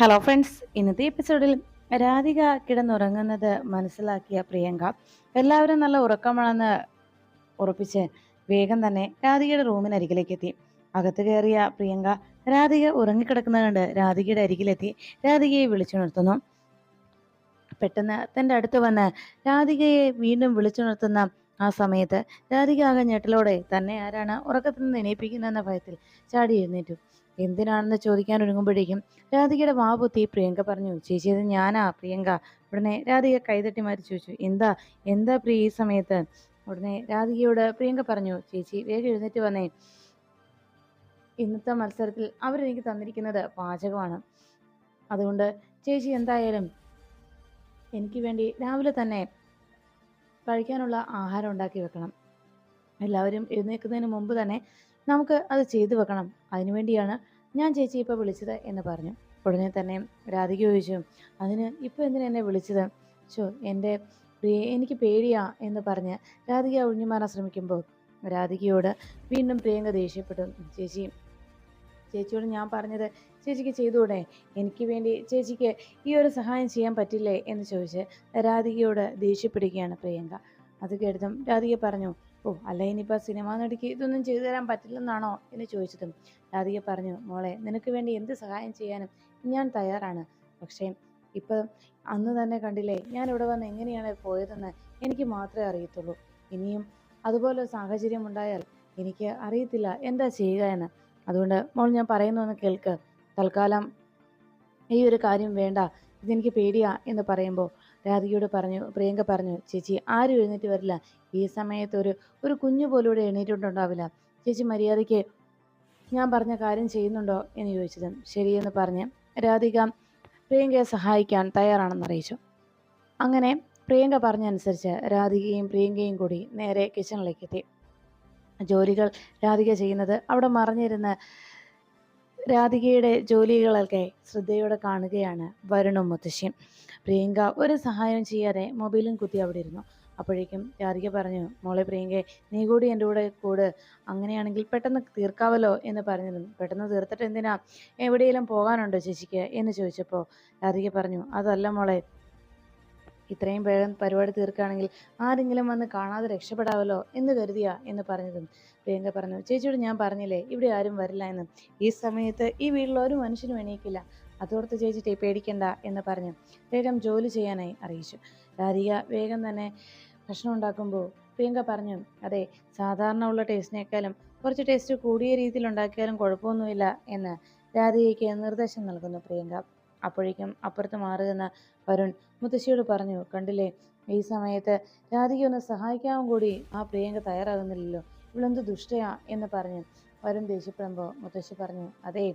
Hello friends ഇന്നത്തെ എപ്പിസോഡിൽ രാധിക കിടന്നുറങ്ങുന്നത് മനസ്സിലാക്കിയ പ്രിയങ്ക. എല്ലാവരും നല്ല ഉറക്കമാണെന്ന് ഉറപ്പിച്ച് വേഗം തന്നെ രാധികയുടെ റൂമിനരികിലേക്ക് എത്തി അകത്ത് കയറിയ പ്രിയങ്ക രാധിക ഉറങ്ങിക്കിടക്കുന്നത് കണ്ട് രാധികയുടെ അരികിലെത്തി. രാധികയെ വിളിച്ചുണർത്തുന്നു. പെട്ടെന്ന് തന്റെ അടുത്ത് വന്ന് രാധികയെ വീണ്ടും വിളിച്ചുണർത്തുന്ന ആ സമയത്ത് രാധിക ആകെ ഞെട്ടലോടെ തന്നെ ആരാണ്? ഉറക്കത്തിൽ നിന്ന് എണീപ്പിക്കുന്നതെന്ന ഭയത്തിൽ ചാടി എഴുന്നേറ്റു. എന്തിനാണെന്ന് ചോദിക്കാൻ ഒരുങ്ങുമ്പോഴേക്കും രാധികയുടെ വാപുത്തി പ്രിയങ്ക പറഞ്ഞു ചേച്ചി ഇത് ഞാനാ പ്രിയങ്ക. ഉടനെ രാധിക കൈതട്ടി മാറ്റി ചോദിച്ചു എന്താ? എന്താ പ്രിയ ഈ സമയത്ത്? ഉടനെ രാധികയോട് പ്രിയങ്ക പറഞ്ഞു ചേച്ചി വേഗം എഴുന്നേറ്റ് വന്നേ. ഇന്നത്തെ മത്സരത്തിൽ അവരെനിക്ക് തന്നിരിക്കുന്നത് പാചകമാണ്. അതുകൊണ്ട് ചേച്ചി എന്തായാലും എനിക്ക് വേണ്ടി രാവിലെ തന്നെ കഴിക്കാനുള്ള ആഹാരം ഉണ്ടാക്കി വെക്കണം. എല്ലാവരും എഴുന്നേൽക്കുന്നതിന് മുമ്പ് തന്നെ നമുക്ക് അത് ചെയ്തു വെക്കണം. അതിനുവേണ്ടിയാണ് ഞാൻ ചേച്ചി ഇപ്പോൾ വിളിച്ചത് എന്ന് പറഞ്ഞു. ഉടനെ തന്നെ രാധിക ചോദിച്ചു അതിന് ഇപ്പോൾ എന്തിനാ എന്നെ വിളിച്ചത്? ചോ എന്റെ എനിക്ക് പേടിയാ എന്ന് പറഞ്ഞ് രാധിക ഒഴിഞ്ഞു മാറാൻ ശ്രമിക്കുമ്പോൾ രാധികയോട് വീണ്ടും പ്രിയങ്ക ദേഷ്യപ്പെട്ടു. ചേച്ചി ചേച്ചിയോട് ഞാൻ പറഞ്ഞത് ചേച്ചിക്ക് ചെയ്തുകൂടെ? എനിക്ക് വേണ്ടി ചേച്ചിക്ക് ഈ ഒരു സഹായം ചെയ്യാൻ പറ്റില്ലേ? എന്ന് ചോദിച്ച് രാധികയോട് ദേഷ്യപ്പെടുകയാണ് പ്രിയങ്ക. അത് കേട്ടതും രാധിക പറഞ്ഞു ഓ അല്ല ഇനിയിപ്പോൾ സിനിമ നടിക്ക് ഇതൊന്നും ചെയ്തു തരാൻ പറ്റില്ലെന്നാണോ? എന്ന് ചോദിച്ചതും രാധിക പറഞ്ഞു മോളെ നിനക്ക് വേണ്ടി എന്ത് സഹായം ചെയ്യാനും ഞാൻ തയ്യാറാണ്. പക്ഷേ ഇപ്പം അന്ന് തന്നെ കണ്ടില്ലേ ഞാൻ ഇവിടെ വന്ന് എങ്ങനെയാണ് പോയതെന്ന് എനിക്ക് മാത്രമേ അറിയത്തുള്ളൂ. ഇനിയും അതുപോലെ സാഹചര്യം ഉണ്ടായാൽ എനിക്ക് അറിയത്തില്ല എന്താ ചെയ്യുക എന്ന്. അതുകൊണ്ട് മോൾ ഞാൻ പറയുന്നൊന്ന് കേൾക്ക്. തൽക്കാലം ഈ ഒരു കാര്യം വേണ്ട. ഇതെനിക്ക് പേടിയാ എന്ന് പറയുമ്പോൾ രാധികയോട് പറഞ്ഞു പ്രിയങ്ക പറഞ്ഞു ചേച്ചി ആരും എഴുന്നേറ്റ് വരില്ല. ഈ സമയത്ത് ഒരു ഒരു കുഞ്ഞു പോലും ഇവിടെ എണീറ്റിട്ടുണ്ടാവില്ല. ചേച്ചി മര്യാദയ്ക്ക് ഞാൻ പറഞ്ഞ കാര്യം ചെയ്യുന്നുണ്ടോ? എന്ന് ചോദിച്ചത്. ശരിയെന്ന് പറഞ്ഞ് രാധിക പ്രിയങ്കയെ സഹായിക്കാൻ തയ്യാറാണെന്ന് അറിയിച്ചു. അങ്ങനെ പ്രിയങ്ക പറഞ്ഞനുസരിച്ച് രാധികയും പ്രിയങ്കയും കൂടി നേരെ കിച്ചണിലേക്ക് എത്തി. ജോലികൾ രാധിക ചെയ്യുന്നത്. അവിടെ മറിഞ്ഞിരുന്ന് രാധികയുടെ ജോലികളൊക്കെ ശ്രദ്ധയോടെ കാണുകയാണ് വരുണും മുത്തശ്ശിയും. പ്രിയങ്ക ഒരു സഹായം ചെയ്യാതെ മൊബൈലും കുത്തി അവിടെ ഇരുന്നു. അപ്പോഴേക്കും രാധിക പറഞ്ഞു മോളെ പ്രിയങ്കെ നീ കൂടി എന്റെ കൂടെ കൂട്. അങ്ങനെയാണെങ്കിൽ പെട്ടെന്ന് തീർക്കാവല്ലോ എന്ന് പറഞ്ഞിരുന്നു. പെട്ടെന്ന് തീർത്തിട്ട് എന്തിനാ? എവിടെയെങ്കിലും പോകാനുണ്ടോ ചേച്ചിക്ക്? എന്ന് ചോദിച്ചപ്പോൾ രാധിക പറഞ്ഞു അതല്ല മോളെ ഇത്രയും വേഗം പരിപാടി തീർക്കുകയാണെങ്കിൽ ആരെങ്കിലും വന്ന് കാണാതെ രക്ഷപ്പെടാവല്ലോ എന്ന് കരുതിയാ എന്ന് പറഞ്ഞതും. പ്രിയങ്ക പറഞ്ഞു ചേച്ചിയോട് ഞാൻ പറഞ്ഞില്ലേ ഇവിടെ ആരും വരില്ല എന്ന്. ഈ സമയത്ത് ഈ വീട്ടിൽ ഒരു മനുഷ്യനും എണീക്കില്ല. അതോർത്ത് ചേച്ചി പേടിക്കണ്ട എന്ന് പറഞ്ഞു. വേഗം ജോലി ചെയ്യാനായി അറിയിച്ചു. രാധിക വേഗം തന്നെ ഭക്ഷണം ഉണ്ടാക്കുമ്പോൾ പ്രിയങ്ക പറഞ്ഞു അതെ സാധാരണ ഉള്ള ടേസ്റ്റിനേക്കാളും കുറച്ച് ടേസ്റ്റ് കൂടിയ രീതിയിൽ ഉണ്ടാക്കിയാലും കുഴപ്പമൊന്നുമില്ല എന്ന് രാധികയ്ക്ക് നിർദ്ദേശം നൽകുന്നു പ്രിയങ്ക. അപ്പോഴേക്കും അപ്പുറത്ത് മാറുകയെന്ന വരുൺ മുത്തശ്ശിയോട് പറഞ്ഞു കണ്ടില്ലേ ഈ സമയത്ത് രാധിക ഒന്ന് സഹായിക്കാവും കൂടി. ആ പ്രിയങ്ക തയ്യാറാകുന്നില്ലല്ലോ. ഇവളെന്ത് ദുഷ്ടയാ? എന്ന് പറഞ്ഞു. വരുൺ ദേഷ്യപ്പെടുമ്പോൾ മുത്തശ്ശി പറഞ്ഞു അതേ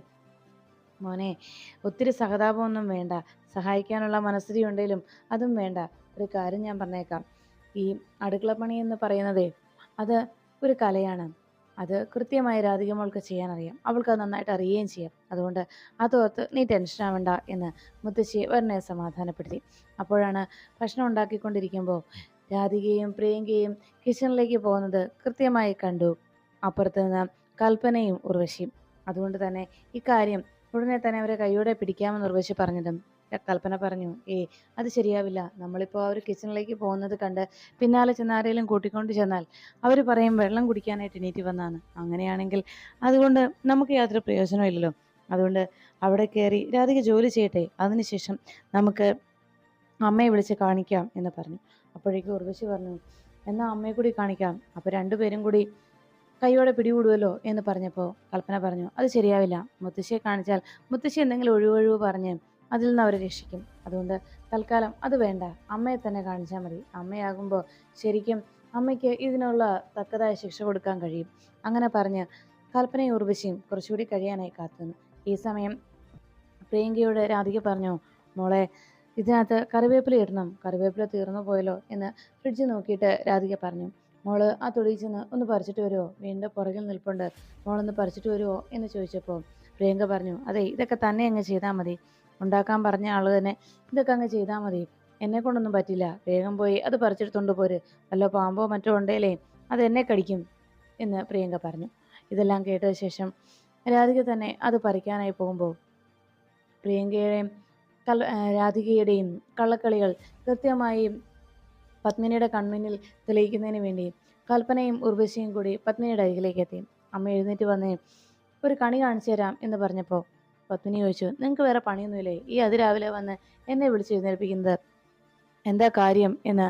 മോനെ ഒത്തിരി സഹതാപമൊന്നും വേണ്ട. സഹായിക്കാനുള്ള മനസ്ഥിതി ഉണ്ടെങ്കിലും അതും വേണ്ട. ഒരു കാര്യം ഞാൻ പറഞ്ഞേക്കാം. ഈ അടുക്കളപ്പണി എന്ന് പറയുന്നതേ അത് ഒരു കലയാണ്. അത് കൃത്യമായി രാധിക ചെയ്യാൻ അറിയാം അവൾക്ക് അത് നന്നായിട്ട് അറിയുകയും ചെയ്യാം. അതുകൊണ്ട് അതോർത്ത് നീ ടെൻഷൻ ആവണ്ട എന്ന് മുത്തശ്ശി വരനെ സമാധാനപ്പെടുത്തി. അപ്പോഴാണ് ഭക്ഷണം ഉണ്ടാക്കിക്കൊണ്ടിരിക്കുമ്പോൾ രാധികയും പ്രിയങ്കയും കിച്ചണിലേക്ക് പോകുന്നത് കൃത്യമായി കണ്ടു. അപ്പുറത്ത് നിന്ന് കൽപ്പനയും ഉർവശിയും. അതുകൊണ്ട് തന്നെ ഇക്കാര്യം ഉടനെ തന്നെ അവരെ കൈയോടെ പിടിക്കാമെന്ന് ഉർവശി പറഞ്ഞതും കൽപ്പന പറഞ്ഞു ഏ അത് ശരിയാവില്ല. നമ്മളിപ്പോൾ അവർ കിച്ചണിലേക്ക് പോകുന്നത് കണ്ട് പിന്നാലെ ചെന്ന് ആരെങ്കിലും കൂട്ടിക്കൊണ്ട് ചെന്നാൽ അവർ പറയും വെള്ളം കുടിക്കാനായിട്ട് എണീറ്റ് വന്നാണ് അങ്ങനെയാണെങ്കിൽ അതുകൊണ്ട് നമുക്ക് യാതൊരു പ്രയോജനമില്ലല്ലോ അതുകൊണ്ട് അവിടെ കയറി രാധിക ജോലി ചെയ്യട്ടെ. അതിനുശേഷം നമുക്ക് അമ്മയെ വിളിച്ച് കാണിക്കാം എന്ന് പറഞ്ഞു. അപ്പോഴേക്കും ഉർവശി പറഞ്ഞു എന്നാൽ അമ്മയെ കൂടി കാണിക്കാം. അപ്പോൾ രണ്ടുപേരും കൂടി കൈയോടെ പിടികൂടുമല്ലോ എന്ന് പറഞ്ഞപ്പോൾ കൽപ്പന പറഞ്ഞു അത് ശരിയാവില്ല. മുത്തശ്ശിയെ കാണിച്ചാൽ മുത്തശ്ശി എന്തെങ്കിലും ഒഴിവൊഴിവ് പറഞ്ഞ് അതിൽ നിന്ന് അവരെ രക്ഷിക്കും. അതുകൊണ്ട് തൽക്കാലം അത് വേണ്ട. അമ്മയെ തന്നെ കാണിച്ചാൽ മതി. അമ്മയാകുമ്പോൾ ശരിക്കും അമ്മയ്ക്ക് ഇതിനുള്ള തക്കതായ ശിക്ഷ കൊടുക്കാൻ കഴിയും. അങ്ങനെ പറഞ്ഞ് കൽപ്പനയും ഉർവശിയും കുറച്ചുകൂടി കഴിയാനായി കാത്തുനിന്നു ഈ സമയം പ്രിയങ്കയോട് രാധിക പറഞ്ഞു മോളെ ഇതിനകത്ത് കറിവേപ്പില ഇടണം. കറിവേപ്പില തീർന്നു പോയല്ലോ എന്ന് ഫ്രിഡ്ജ് നോക്കിയിട്ട് രാധിക പറഞ്ഞു മോൾ ആ തൊടിയിൽ ചെന്ന് ഒന്ന് പറിച്ചിട്ട് വരുമോ വീണ്ടും പുറകിൽ നിൽപ്പുണ്ട്. മോളൊന്ന് പറിച്ചിട്ട് വരുമോ എന്ന് ചോദിച്ചപ്പോൾ പ്രിയങ്ക പറഞ്ഞു അതെ ഇതൊക്കെ തന്നെ അങ്ങ് ചെയ്താൽ മതി. ഉണ്ടാക്കാൻ പറഞ്ഞ ആൾ തന്നെ ഇതൊക്കെ അങ്ങ് ചെയ്താൽ മതി. എന്നെ കൊണ്ടൊന്നും പറ്റില്ല. വേഗം പോയി അത് പറിച്ചെടുത്തോണ്ട് പോര്. വല്ല പാമ്പോ മറ്റോ ഉണ്ടേലേ അത് എന്നെ കടിക്കും. എന്ന് പ്രിയങ്ക പറഞ്ഞു. ഇതെല്ലാം കേട്ട ശേഷം രാധിക തന്നെ അത് പറിക്കാനായി പോകുമ്പോൾ പ്രിയങ്കയുടെയും കള്ള രാധികയുടെയും കള്ളക്കളികൾ കൃത്യമായി പത്മിനിയുടെ കൺമുന്നിൽ തെളിയിക്കുന്നതിന് വേണ്ടി കൽപ്പനയും ഉർവശിയും കൂടി പത്മിനിയുടെ അരികിലേക്ക് എത്തി. അമ്മ എഴുന്നേറ്റ് വന്നേ ഒരു കണി കാണിച്ചു തരാം എന്ന് പറഞ്ഞപ്പോൾ പത്മിനി ചോദിച്ചു നിങ്ങൾക്ക് വേറെ പണിയൊന്നുമില്ലേ? ഈ അതിരാവിലെ വന്ന് എന്നെ വിളിച്ച് എഴുന്നേൽപ്പിക്കുന്നത് എന്താ കാര്യം? എന്ന്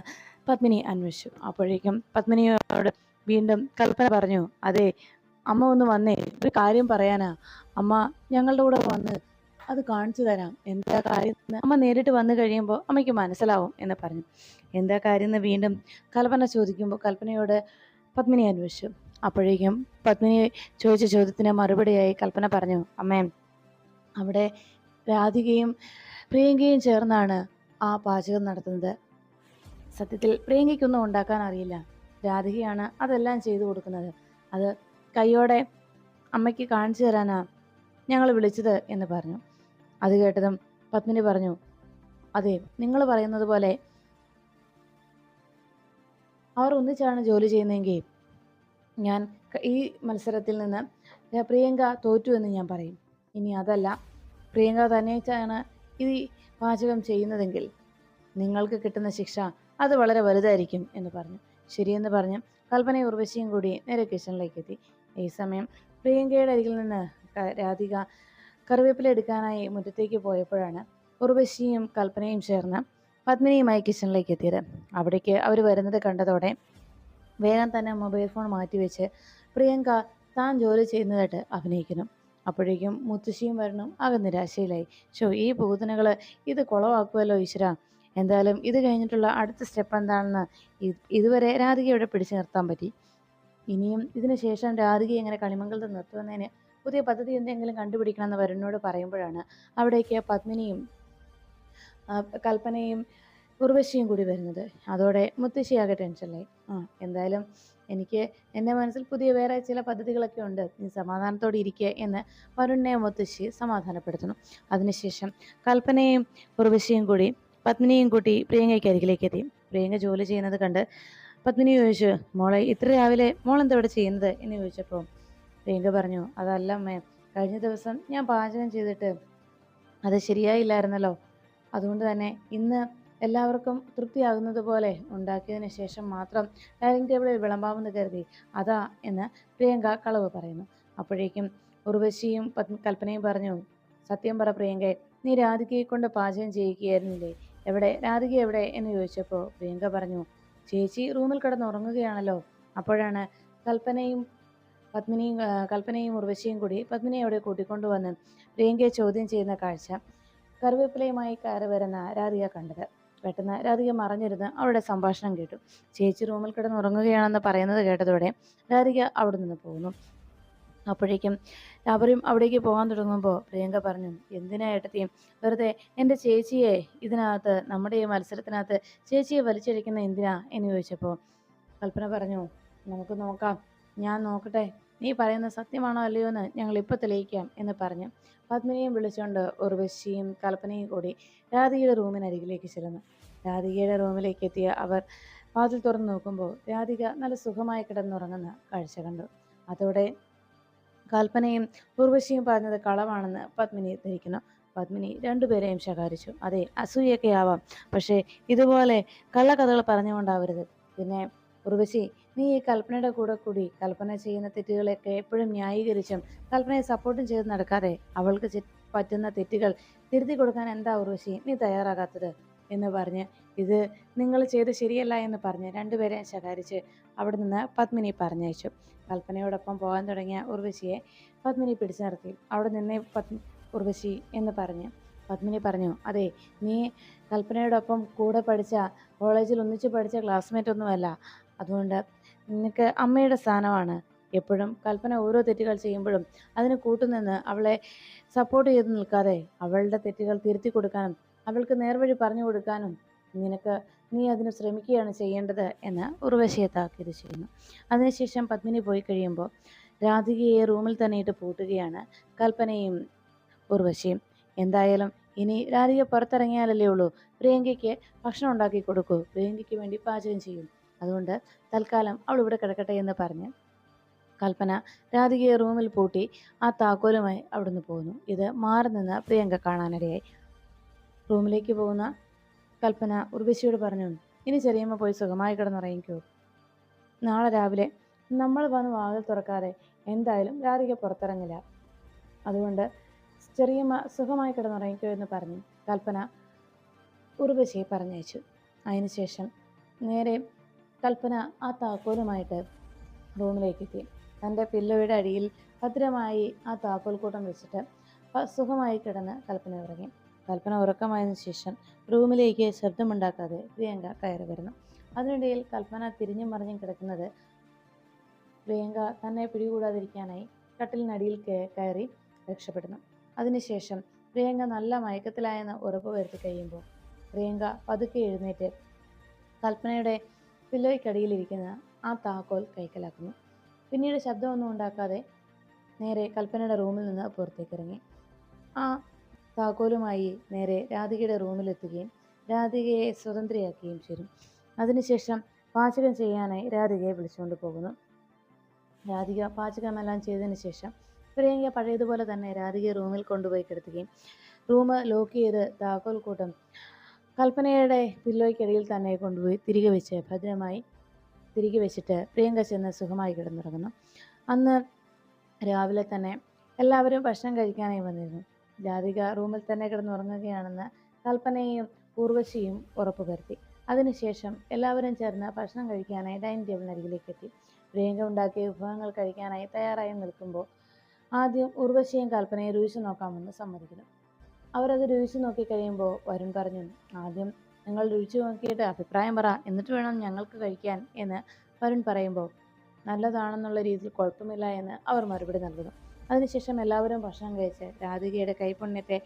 പത്മിനി അന്വേഷിച്ചു. അപ്പോഴേക്കും പത്മിനിയോട് വീണ്ടും കൽപ്പന പറഞ്ഞു അതെ അമ്മ ഒന്ന് വന്നേ ഒരു കാര്യം പറയാനാ. അമ്മ ഞങ്ങളുടെ കൂടെ വന്ന് അത് കാണിച്ചു തരാം. എന്താ കാര്യം അമ്മ നേരിട്ട് വന്നു കഴിയുമ്പോൾ അമ്മയ്ക്ക് മനസ്സിലാവും എന്ന് പറഞ്ഞു. എന്താ കാര്യം എന്ന് വീണ്ടും കൽപ്പന ചോദിക്കുമ്പോൾ കൽപ്പനയോട് പത്മിനി അന്വേഷിച്ചു. അപ്പോഴേക്കും പത്മിനി ചോദിച്ച ചോദ്യത്തിന് മറുപടിയായി കൽപ്പന പറഞ്ഞു അമ്മേ അവിടെ രാധികയും പ്രിയങ്കയും ചേർന്നാണ് ആ പാചകം നടത്തുന്നത്. സത്യത്തിൽ പ്രിയങ്കയ്ക്കൊന്നും ഉണ്ടാക്കാൻ അറിയില്ല. രാധികയാണ് അതെല്ലാം ചെയ്തു കൊടുക്കുന്നത്. അത് കൈയോടെ അമ്മയ്ക്ക് കാണിച്ചു തരാനാ ഞങ്ങൾ വിളിച്ചത് എന്ന് പറഞ്ഞു. അത് കേട്ടതും പത്മിനി പറഞ്ഞു അതെ നിങ്ങൾ പറയുന്നത് പോലെ അവർ ഒന്നിച്ചാണ് ജോലി ചെയ്യുന്നതെങ്കിൽ ഞാൻ ഈ മത്സരത്തിൽ നിന്ന് പ്രിയങ്ക തോറ്റു എന്ന് ഞാൻ പറയും. ഇനി അതല്ല. പ്രിയങ്ക തന്നെയാണ് ഇത് പാചകം ചെയ്യുന്നതെങ്കിൽ നിങ്ങൾക്ക് കിട്ടുന്ന ശിക്ഷ അത് വളരെ വലുതായിരിക്കും എന്ന് പറഞ്ഞു. ശരിയെന്ന് പറഞ്ഞ് കൽപ്പനയും ഉർവശിയും കൂടി നേരെ കിച്ചണിലേക്ക് എത്തി. ഈ സമയം പ്രിയങ്കയുടെ അരികിൽ നിന്ന് രാധിക കറിവേപ്പില എടുക്കാനായി മുറ്റത്തേക്ക് പോയപ്പോഴാണ് ഉർവശിയും കൽപ്പനയും ചേർന്ന് പത്മിനിയുമായി കിച്ചണിലേക്ക് എത്തിയത്. അവിടേക്ക് അവർ വരുന്നത് കണ്ടതോടെ വേഗം തന്നെ മൊബൈൽ ഫോൺ മാറ്റിവെച്ച് പ്രിയങ്ക താൻ ജോലി ചെയ്യുന്നതായിട്ട് അഭിനയിക്കുന്നു. അപ്പോഴേക്കും മുത്തശ്ശിയും വരണം. ആകെ നിരാശയിലായി. ഷോ ഈ പൂതനകൾ ഇത് കുളവാക്കുമല്ലോ ഈശ്വര. എന്തായാലും ഇത് കഴിഞ്ഞിട്ടുള്ള അടുത്ത സ്റ്റെപ്പ് എന്താണെന്ന് ഇതുവരെ രാധികയോടെ പിടിച്ചു നിർത്താൻ പറ്റി. ഇനിയും ഇതിന് ശേഷം രാധിക എങ്ങനെ കളിമംഗലത്ത് നിർത്തുന്നതിന് പുതിയ പദ്ധതി എന്തെങ്കിലും കണ്ടുപിടിക്കണമെന്ന് വരുണിനോട് പറയുമ്പോഴാണ് അവിടേക്ക് പത്മിനിയും കൽപ്പനയും ഉർവശിയും കൂടി വരുന്നത്. അതോടെ മുത്തശ്ശിയാകെ ടെൻഷനിലായി ആ എന്തായാലും എനിക്ക് എന്റെ മനസ്സിൽ പുതിയ വേറെ ചില പദ്ധതികളൊക്കെ ഉണ്ട്. നീ സമാധാനത്തോടെ ഇരിക്കുക എന്ന് വരുണിനെ മുത്തശ്ശി സമാധാനപ്പെടുത്തുന്നു. അതിനുശേഷം കൽപ്പനയും ഉർവശിയും കൂടി പത്മിനിയും കൂട്ടി പ്രിയങ്കയ്ക്ക് അരികിലേക്ക് എത്തി. പ്രിയങ്ക ജോലി ചെയ്യുന്നത് കണ്ട് പത്മിനി ചോദിച്ചു മോളെ ഇത്ര രാവിലെ മോൾ എന്താ ഇവിടെ ചെയ്യുന്നത്? എന്ന് ചോദിച്ചപ്പോൾ പ്രിയങ്ക പറഞ്ഞു അതല്ല അമ്മേ കഴിഞ്ഞ ദിവസം ഞാൻ പാചകം ചെയ്തിട്ട് അത് ശരിയായില്ലായിരുന്നല്ലോ. അതുകൊണ്ട് തന്നെ ഇന്ന് എല്ലാവർക്കും തൃപ്തിയാകുന്നത് പോലെ ഉണ്ടാക്കിയതിന് ശേഷം മാത്രം ഡൈനിങ് ടേബിളിൽ വിളമ്പാമെന്ന് കരുതി. അതാ എന്ന് പ്രിയങ്ക കളവ് പറയുന്നു. അപ്പോഴേക്കും ഉർവശിയും കൽപ്പനയും പറഞ്ഞു സത്യം പറ പ്രിയങ്ക നീ രാധികയെ കൊണ്ട് പാചകം ചെയ്യിക്കുകയായിരുന്നില്ലേ? എവിടെ? രാധിക എവിടെ? എന്ന് ചോദിച്ചപ്പോൾ പ്രിയങ്ക പറഞ്ഞു ചേച്ചി റൂമിൽ കിടന്ന് ഉറങ്ങുകയാണല്ലോ. അപ്പോഴാണ് കൽപ്പനയും പത്മിനിയും കൽപ്പനയും ഉർവശിയും കൂടി പത്മിനിയെ അവിടെ കൂട്ടിക്കൊണ്ടുവന്ന് പ്രിയങ്കയെ ചോദ്യം ചെയ്യുന്ന കാഴ്ച കറിവേപ്പിലയുമായി കയറി വരുന്ന രാധിക കണ്ടത്. പെട്ടെന്ന് രാധിക മറഞ്ഞിരുന്ന് അവളുടെ സംഭാഷണം കേട്ടു. ചേച്ചി റൂമിൽ കിടന്ന് ഉറങ്ങുകയാണെന്ന് പറയുന്നത് കേട്ടതോടെ രാധിക അവിടെ നിന്ന് പോകുന്നു. അപ്പോഴേക്കും അവരും അവിടേക്ക് പോകാൻ തുടങ്ങുമ്പോൾ പ്രിയങ്ക പറഞ്ഞു എന്തിനാ ഏട്ടത്തിയും വെറുതെ എന്റെ ചേച്ചിയെ ഇതിനകത്ത് നമ്മുടെ ഈ മത്സരത്തിനകത്ത് ചേച്ചിയെ വലിച്ചടിക്കുന്ന എന്തിനാ? എന്ന് ചോദിച്ചപ്പോൾ കൽപ്പന പറഞ്ഞു നമുക്ക് നോക്കാം. ഞാൻ നോക്കട്ടെ. നീ പറയുന്നത് സത്യമാണോ അല്ലയോ എന്ന് ഞങ്ങൾ ഇപ്പോൾ തെളിയിക്കാം എന്ന് പറഞ്ഞു. പത്മിനിയും വിളിച്ചുകൊണ്ട് ഉർവശിയും കൽപ്പനയും കൂടി രാധികയുടെ റൂമിനരികിലേക്ക് ചെല്ലുന്നു. രാധികയുടെ റൂമിലേക്ക് എത്തിയ അവർ വാതിൽ തുറന്നു നോക്കുമ്പോൾ രാധിക നല്ല സുഖമായി കിടന്നുറങ്ങുന്ന കാഴ്ച കണ്ടു. അതോടെ കൽപ്പനയും ഉർവശിയും പറഞ്ഞത് കളവാണെന്ന് പത്മിനി ധരിക്കുന്നു. പത്മിനി രണ്ടുപേരെയും ശകാരിച്ചു. അതെ അസൂയൊക്കെ ആവാം. പക്ഷേ ഇതുപോലെ കള്ളക്കഥകൾ പറഞ്ഞുകൊണ്ടാവരുത്. പിന്നെ ഉർവശി നീ ഈ കൽപ്പനയുടെ കൂടെ കൂടി കൽപ്പന ചെയ്യുന്ന തെറ്റുകളെയൊക്കെ എപ്പോഴും ന്യായീകരിച്ചും കൽപ്പനയെ സപ്പോർട്ടും ചെയ്ത് നടക്കാതെ അവൾക്ക് പറ്റുന്ന തെറ്റുകൾ തിരുത്തി കൊടുക്കാൻ എന്താ ഉർവശി നീ തയ്യാറാകാത്തത്? എന്ന് പറഞ്ഞ് ഇത് നിങ്ങൾ ചെയ്ത് ശരിയല്ല എന്ന് പറഞ്ഞ് രണ്ടുപേരെയും ശകാരിച്ച് അവിടെ നിന്ന് പത്മിനി പറഞ്ഞയച്ചു. കൽപ്പനയോടൊപ്പം പോകാൻ തുടങ്ങിയ ഉർവശിയെ പത്മിനി പിടിച്ചു നിർത്തി. അവിടെ നിന്നേ പത് ഉർവശി എന്ന് പറഞ്ഞ്. പത്മിനി പറഞ്ഞു അതെ നീ കൽപ്പനയോടൊപ്പം കൂടെ പഠിച്ച കോളേജിൽ ഒന്നിച്ച് പഠിച്ച ക്ലാസ്മേറ്റ് ഒന്നുമല്ല. അതുകൊണ്ട് നിനക്ക് അമ്മയുടെ സ്ഥാനമാണ്. എപ്പോഴും കൽപ്പന ഓരോ തെറ്റുകൾ ചെയ്യുമ്പോഴും അതിന് കൂട്ടുനിന്ന് അവളെ സപ്പോർട്ട് ചെയ്ത് നിൽക്കാതെ അവളുടെ തെറ്റുകൾ തിരുത്തി കൊടുക്കാനും അവൾക്ക് നേർവഴി പറഞ്ഞു കൊടുക്കാനും നിനക്ക് നീ അതിന് ശ്രമിക്കുകയാണ് ചെയ്യേണ്ടത് എന്ന് ഉർവശിയെ താക്കീത് ചെയ്യുന്നു. അതിനുശേഷം പത്മിനി പോയി കഴിയുമ്പോൾ രാധികയെ റൂമിൽ തന്നെ ഇട്ട് പൂട്ടുകയാണ് കൽപ്പനയും ഉർവശിയും. എന്തായാലും ഇനി രാധിക പുറത്തിറങ്ങിയാലല്ലേ ഉള്ളൂ. പ്രിയങ്കയ്ക്ക് ഭക്ഷണം ഉണ്ടാക്കി കൊടുക്കൂ. പ്രിയങ്കയ്ക്ക് വേണ്ടി പാചകം ചെയ്യും. അതുകൊണ്ട് തൽക്കാലം അവൾ ഇവിടെ കിടക്കട്ടെ എന്ന് പറഞ്ഞ് കൽപ്പന രാധികയെ റൂമിൽ പൂട്ടി ആ താക്കോലുമായി അവിടുന്ന് പോകുന്നു ഇത് മാറി നിന്ന് പ്രിയങ്ക കാണാനിടയായി. റൂമിലേക്ക് പോകുന്ന കൽപ്പന ഉർവശിയോട് പറഞ്ഞു ഇനി ചെറിയമ്മ പോയി സുഖമായി കിടന്നുറങ്ങിക്കോ. നാളെ രാവിലെ നമ്മൾ വന്ന് വാതിൽ തുറക്കാതെ എന്തായാലും രാധിക പുറത്തിറങ്ങില്ല. അതുകൊണ്ട് ചെറിയമ്മ സുഖമായി കിടന്നുറങ്ങിക്കോ എന്ന് പറഞ്ഞു കൽപ്പന ഉർവശിയെ പറഞ്ഞയച്ചു. അതിനുശേഷം നേരെ കൽപ്പന ആ താക്കോലുമായിട്ട് റൂമിലേക്ക് എത്തി തന്റെ പില്ലോയുടെ അടിയിൽ ഭദ്രമായി ആ താക്കോൽ കൂട്ടം വെച്ചിട്ട് സുഖമായി കിടന്ന് കൽപ്പന ഉറങ്ങി. കൽപ്പന ഉറക്കമായതിനു ശേഷം റൂമിലേക്ക് ശബ്ദമുണ്ടാക്കാതെ പ്രിയങ്ക കയറി വരുന്നു. അതിനിടയിൽ കൽപ്പന തിരിഞ്ഞും മറിഞ്ഞും കിടക്കുന്നത് പ്രിയങ്ക തന്നെ പിടികൂടാതിരിക്കാനായി കട്ടിലിനടിയിൽ കയറി രക്ഷപ്പെടുന്നു. അതിനുശേഷം പ്രിയങ്ക നല്ല മയക്കത്തിലായെന്ന് ഉറപ്പ് വരുത്തി കഴിയുമ്പോൾ പ്രിയങ്ക പതുക്കെ എഴുന്നേറ്റ് കൽപ്പനയുടെ പില്ലോയ്ക്കടിയിലിരിക്കുന്ന ആ താക്കോൽ കൈക്കലാക്കുന്നു. പിന്നീട് ശബ്ദമൊന്നും ഉണ്ടാക്കാതെ നേരെ കൽപ്പനയുടെ റൂമിൽ നിന്ന് പുറത്തേക്ക് ഇറങ്ങി ആ താക്കോലുമായി നേരെ രാധികയുടെ റൂമിലെത്തുകയും രാധികയെ സ്വതന്ത്രയാക്കുകയും ചെയ്യും അതിനുശേഷം പാചകം ചെയ്യാനായി രാധികയെ വിളിച്ചുകൊണ്ട് പോകുന്നു. രാധിക പാചകമെല്ലാം ചെയ്തതിന് ശേഷം പ്രിയങ്ക പഴയതുപോലെ തന്നെ രാധികയെ റൂമിൽ കൊണ്ടുപോയി കിടത്തുകയും റൂം ലോക്ക് ചെയ്ത് താക്കോൽ കൂട്ടം കൽപ്പനയുടെ പില്ലോയ്ക്കടിയിൽ തന്നെ കൊണ്ടുപോയി തിരികെ വെച്ച് ഭദ്രമായി തിരികെ വെച്ചിട്ട് പ്രിയങ്ക ചെന്ന് സുഖമായി കിടന്നുറങ്ങുന്നു. അന്ന് രാവിലെ തന്നെ എല്ലാവരും ഭക്ഷണം കഴിക്കാനായി വന്നിരുന്നു. രാധിക റൂമിൽ തന്നെ കിടന്നുറങ്ങുകയാണെന്ന് കൽപ്പനയും ഉർവശിയും ഉറപ്പുവരുത്തി അതിനുശേഷം എല്ലാവരും ചേർന്ന് ഭക്ഷണം കഴിക്കാനായി ഡൈനിങ് ടേബിളിനരികിലേക്ക് എത്തി. പ്രിയങ്ക ഉണ്ടാക്കിയ വിഭവങ്ങൾ കഴിക്കാനായി തയ്യാറായി നിൽക്കുമ്പോൾ ആദ്യം ഉർവശിയും കൽപ്പനയെ രുചിച്ചു നോക്കാമെന്ന് സമ്മതിക്കുന്നു. അവരത് രുചിച്ചു നോക്കി കഴിയുമ്പോൾ വരുൺ പറഞ്ഞു ആദ്യം നിങ്ങൾ രുചിച്ചു നോക്കിയിട്ട് അഭിപ്രായം പറ എന്നിട്ട് വേണം ഞങ്ങൾക്ക് കഴിക്കാൻ എന്ന് വരുൺ പറയുമ്പോൾ നല്ലതാണെന്നുള്ള രീതിയിൽ കുഴപ്പമില്ല എന്ന് അവർ മറുപടി നൽകുന്നു. അതിനുശേഷം എല്ലാവരും ഭക്ഷണം കഴിച്ച് രാധികയുടെ കൈപുണ്യത്തെ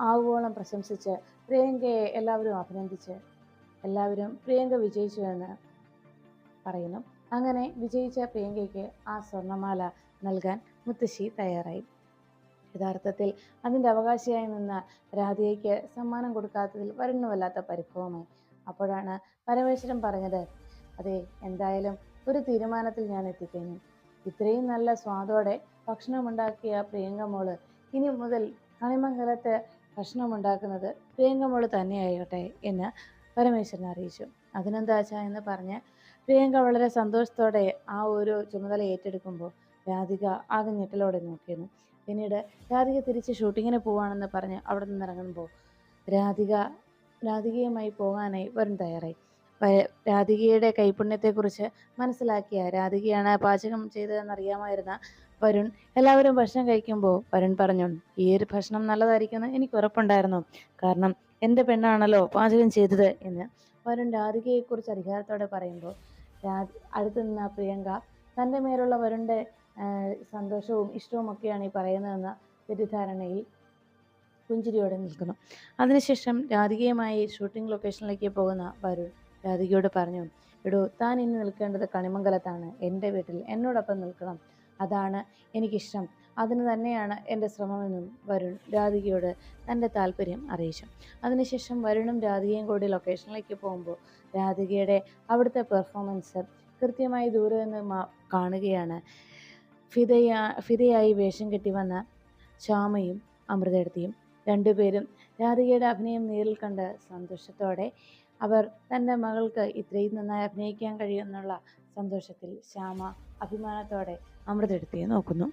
ആവുവോളം പ്രശംസിച്ച് പ്രിയങ്കയെ എല്ലാവരും അഭിനന്ദിച്ച് എല്ലാവരും പ്രിയങ്ക വിജയിച്ചു എന്ന് പറയുന്നു. അങ്ങനെ വിജയിച്ച പ്രിയങ്കയ്ക്ക് ആ സ്വർണമാല നൽകാൻ മുത്തശ്ശി തയ്യാറായി. യഥാർത്ഥത്തിൽ അതിന്റെ അവകാശിയായി നിന്ന രാധികയ്ക്ക് സമ്മാനം കൊടുക്കാത്തതിൽ വരുണ്ണു വല്ലാത്ത പരിഭവമായി. അപ്പോഴാണ് പരമേശ്വരൻ പറഞ്ഞത് അതെ എന്തായാലും ഒരു തീരുമാനത്തിൽ ഞാൻ എത്തിക്കഴിഞ്ഞു ഇത്രയും നല്ല സ്വാദോടെ ഭക്ഷണമുണ്ടാക്കിയ പ്രിയങ്കമോൾ ഇനി മുതൽ കണിമംഗലത്ത് ഭക്ഷണമുണ്ടാക്കുന്നത് പ്രിയങ്കമോൾ തന്നെയായിക്കോട്ടെ എന്ന് പരമേശ്വരൻ അറിയിച്ചു. അതിനെന്താച്ചാ എന്ന് പറഞ്ഞ് പ്രിയങ്ക വളരെ സന്തോഷത്തോടെ ആ ഒരു ചുമതല ഏറ്റെടുക്കുമ്പോൾ രാധിക ആകെ ഞെട്ടലോടെ നോക്കിയിരുന്നു. പിന്നീട് രാധിക തിരിച്ച് ഷൂട്ടിങ്ങിന് പോവാണെന്ന് പറഞ്ഞ് അവിടെ നിന്ന് ഇറങ്ങുമ്പോൾ രാധിക രാധികയുമായി പോകാനായി വരും തയ്യാറായി. രാധികയുടെ കൈപുണ്യത്തെക്കുറിച്ച് മനസ്സിലാക്കിയ രാധികയാണ് പാചകം ചെയ്തതെന്നറിയാമായിരുന്ന വരുൺ എല്ലാവരും ഭക്ഷണം കഴിക്കുമ്പോൾ വരുൺ പറഞ്ഞു ഈ ഒരു ഭക്ഷണം നല്ലതായിരിക്കുമെന്ന് എനിക്ക് ഉറപ്പുണ്ടായിരുന്നു. കാരണം എന്റെ പെണ്ണാണല്ലോ പാചകം ചെയ്തത് എന്ന് വരുൺ രാധികയെക്കുറിച്ച് അധികാരത്തോടെ പറയുമ്പോൾ രാ അടുത്ത് നിന്ന പ്രിയങ്ക തന്റെ മേലുള്ള വരുണിന്റെ സന്തോഷവും ഇഷ്ടവും ഒക്കെയാണ് ഈ പറയുന്നതെന്ന തെറ്റിദ്ധാരണയിൽ പുഞ്ചിരിയോടെ നിൽക്കുന്നു. അതിനുശേഷം രാധികയുമായി ഷൂട്ടിംഗ് ലൊക്കേഷനിലേക്ക് പോകുന്ന വരുൺ രാധികയോട് പറഞ്ഞു എടോ താൻ ഇനി നിൽക്കേണ്ടത് കണിമംഗലത്താണ്. എന്റെ വീട്ടിൽ എന്നോടൊപ്പം നിൽക്കണം. അതാണ് എനിക്കിഷ്ടം. അതിന് തന്നെയാണ് എന്റെ ശ്രമമെന്നും വരുൺ രാധികയോട് തന്റെ താല്പര്യം അറിയിച്ചു. അതിനുശേഷം വരുണും രാധികയും കൂടി ലൊക്കേഷനിലേക്ക് പോകുമ്പോൾ രാധികയുടെ അവിടുത്തെ പെർഫോമൻസ് കൃത്യമായി ദൂരെ നിന്ന് കാണുകയാണ്. ഫിദയ ഫിതയായി വേഷം കെട്ടി വന്ന ശ്യാമയും അമൃതയെടുത്തിയും രണ്ടുപേരും രാധികയുടെ അഭിനയം നേരിൽ കണ്ട് സന്തോഷത്തോടെ അവർ തന്റെ മകൾക്ക് ഇത്രയും നന്നായി അഭിനയിക്കാൻ കഴിയുമെന്നുള്ള സന്തോഷത്തിൽ ശ്യാമ അഭിമാനത്തോടെ അമൃതെടുത്തിയെ നോക്കുന്നു.